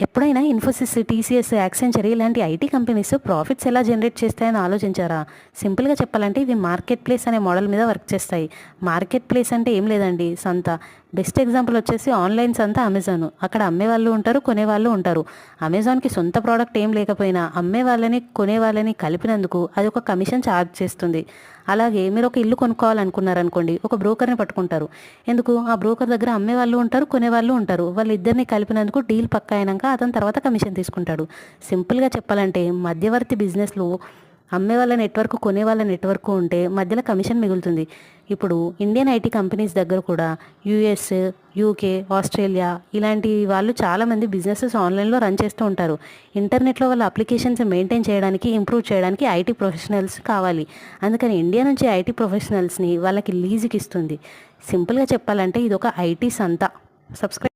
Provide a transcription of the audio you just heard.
ఎప్పుడైనా Infosys TCS Accenture ఇలాంటి IT companies profits ఎలా జనరేట్ చేస్తాయని ఆలోచించారా? సింపుల్గా చెప్పాలంటే ఇవి మార్కెట్ ప్లేస్ అనే మోడల్ మీద వర్క్ చేస్తాయి. మార్కెట్ ప్లేస్ అంటే ఏం లేదండి సంత బెస్ట్ ఎగ్జాంపుల్ వచ్చేసి ఆన్లైన్స్ అంతా అమెజాన్. అక్కడ అమ్మే వాళ్ళు ఉంటారు కొనే వాళ్ళు ఉంటారు. అమెజాన్కి సొంత ప్రోడక్ట్ ఏం లేకపోయినా అమ్మే వాళ్ళని కొనే వాళ్ళని కలిపినందుకు అది ఒక కమిషన్ ఛార్జ్ చేస్తుంది. అలాగే మీరు ఒక ఇల్లు కొనుక్కోవాలనుకున్నారనుకోండి ఒక బ్రోకర్ని పట్టుకుంటారు. ఎందుకు? ఆ బ్రోకర్ దగ్గర అమ్మే వాళ్ళు ఉంటారు కొనే వాళ్ళు ఉంటారు. వాళ్ళిద్దరిని కలిపినందుకు డీల్ పక్కా అయినాక అతని తర్వాత కమిషన్ తీసుకుంటాడు. సింపుల్గా చెప్పాలంటే మధ్యవర్తి బిజినెస్లో అమ్మే వాళ్ళ నెట్వర్క్ కొనే వాళ్ళ నెట్వర్క్ ఉంటే మధ్యలో కమిషన్ మిగులుతుంది. ఇప్పుడు ఇండియన్ ఐటీ కంపెనీస్ దగ్గర కూడా యూఎస్ యూకే ఆస్ట్రేలియా ఇలాంటి వాళ్ళు చాలామంది బిజినెసెస్ ఆన్లైన్లో రన్ చేస్తూ ఉంటారు. ఇంటర్నెట్లో వాళ్ళ అప్లికేషన్స్ మెయింటైన్ చేయడానికి ఇంప్రూవ్ చేయడానికి ఐటీ ప్రొఫెషనల్స్ కావాలి. అందుకని ఇండియా నుంచి ఐటీ ప్రొఫెషనల్స్ని వాళ్ళకి లీజుకి ఇస్తుంది సింపుల్గా చెప్పాలంటే ఇది ఒక ఐటీ సంత. సబ్స్క్రైబ్